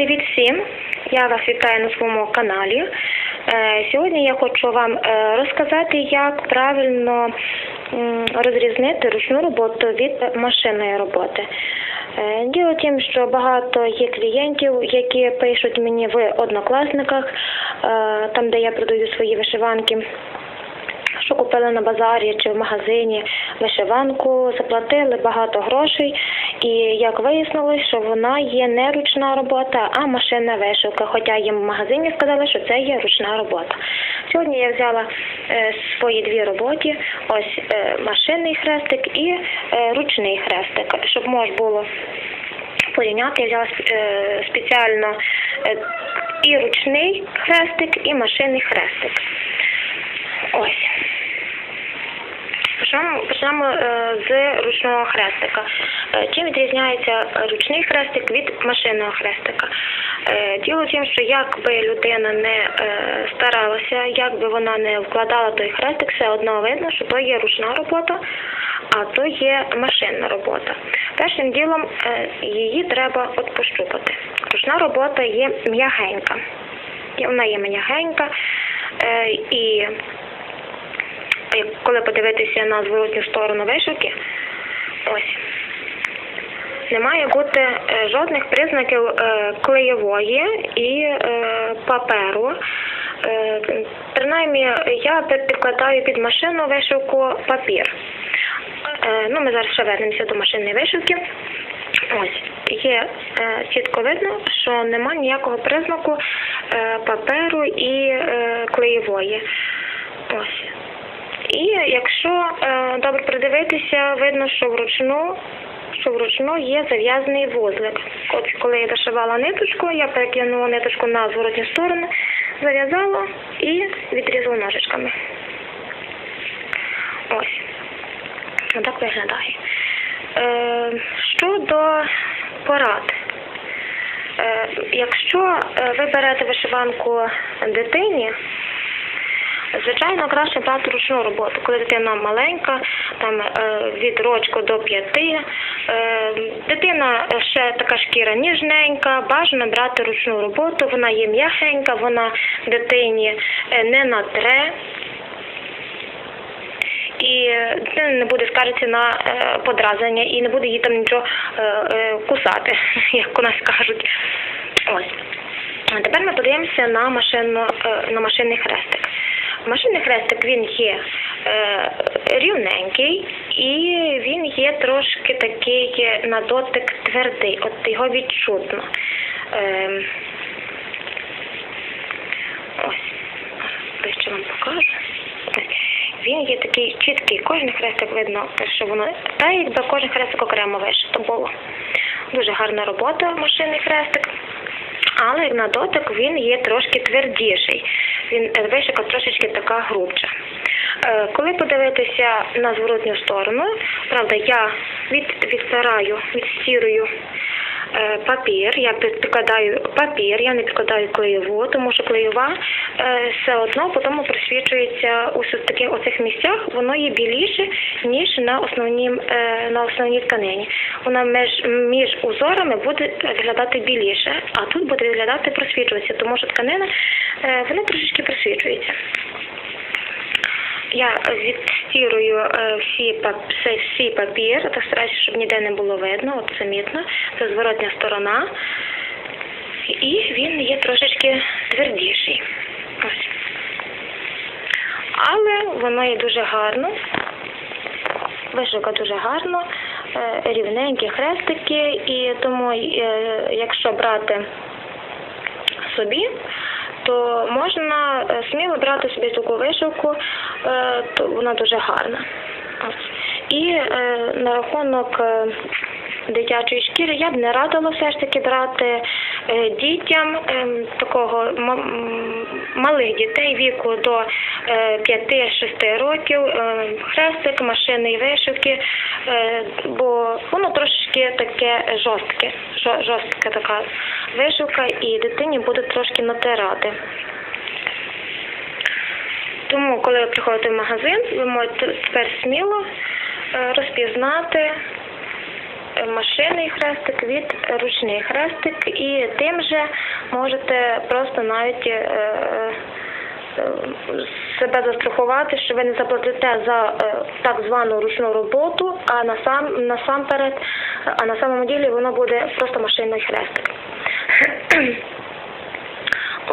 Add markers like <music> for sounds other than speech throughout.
Привіт всім! Я вас вітаю на своєму каналі. Е, Сьогодні я хочу вам е, розказати, як правильно розрізнити ручну роботу від машинної роботи. Е, Діло в тім, що багато є клієнтів, які пишуть мені в однокласниках, там де я продаю свої вишиванки що купили на базарі чи в магазині вишиванку, заплатили багато грошей, і як вияснилось, що вона є не ручна робота, а машинна вишивка. Хоча їм в магазині сказали, що це є ручна робота. Сьогодні я взяла е, свої дві роботи: ось е, машинний хрестик і е, ручний хрестик, щоб можна було порівняти. Я взяла е, спеціально е, і ручний хрестик, і машинний хрестик. Ось. Почнемо, почнемо з ручного хрестика. Е, Чим відрізняється ручний хрестик від машинного хрестика? Е, Діло в тім, що як би людина не е, старалася, як би вона не вкладала той хрестик, все одно видно, що то є ручна робота, а то є машинна робота. Першим ділом її треба от пощупати. Ручна робота є м'ягенька. Вона є м'ягенька і коли подивитися на зворотню сторону вишивки, ось не має бути е, жодних признаків е, клеєвої і е, паперу. Принаймні, я підкладаю під машинну вишивку папір. Ну, ми зараз ще вернемося до машинної вишивки. Ось є чітко видно, що нема ніякого признаку паперу і клеєвої. Ось. І якщо е, добре придивитися, видно, що вручну, що вручну є зав'язаний вузлик. От коли я дошивала ниточку, я перекинула ниточку на зворотню сторону, зав'язала і відрізала ножичками. Ось. Отак виглядає. Е, щодо порад. Е, якщо е, ви берете вишиванку дитині, Звичайно, краще брати ручну роботу, коли дитина маленька, там е, від рочку до п'яти. Е, дитина ще така шкіра ніжненька, бажано брати ручну роботу, вона є м'ягенька, вона дитині е, не натре. І дитина не буде скаржитися на подразнення і не буде їй там нічого кусати, <laughs> як у нас кажуть. Ось. Тепер ми подивимося на машинну, е, на машинний хрестик. Машинний хрестик він є е, рівненький і він є трошки такий на дотик твердий, от його відчутно. Е, ось, ближче вам покажу. Він є такий чіткий, кожен хрестик видно, що воно та якби кожен хрестик окремо вишито було. Дуже гарна робота машинний хрестик. Але на дотик він є трошки твердіший. Він вишика трошечки така грубша. Е, Коли подивитися на зворотню сторону, правда, я від, відсираю, відстірую папір, я підкладаю папір, я не підкладаю клеєву, тому що клеєва е, все одно потім просвічується у таких оцих місцях, воно є біліше, ніж на основній, е, на основній тканині. Вона між, між узорами буде виглядати біліше, а тут буде виглядати просвічуватися, тому що тканина е, вона трошечки просвічується. Я відстірую е, всі всі папір, так стараюся, щоб ніде не було видно, от замітно. Це зворотня сторона. І він є трошечки твердіший. Але воно є дуже гарно. Вишивка дуже гарно, е, рівненькі хрестики, і тому, е, якщо брати собі, то можна сміло брати собі таку вишивку, то вона дуже гарна. І е, на рахунок е, дитячої шкіри я б не радила все ж таки брати е, дітям е, такого малих дітей віку до е, 5-6 років, е, хрестик, машини і вишивки, е, бо воно трошечки таке жорстке, жорстка така вишивка, і дитині буде трошки натирати. Тому, коли ви приходите в магазин, ви можете тепер сміло е, розпізнати е, машинний хрестик від ручний хрестик, і тим же можете просто навіть е, себе застрахувати, що ви не заплатите за так звану ручну роботу, а насам, насамперед, а на самому ділі воно буде просто машинний хрестик.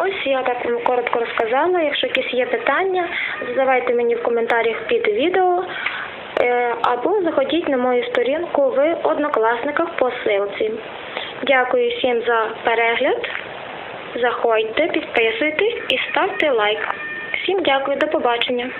Ось я так вам коротко розказала. Якщо якісь є питання, задавайте мені в коментарях під відео. Е, Або заходіть на мою сторінку в однокласниках по силці. Дякую всім за перегляд. Заходьте, підписуйтесь і ставте лайк. Всім дякую, до побачення.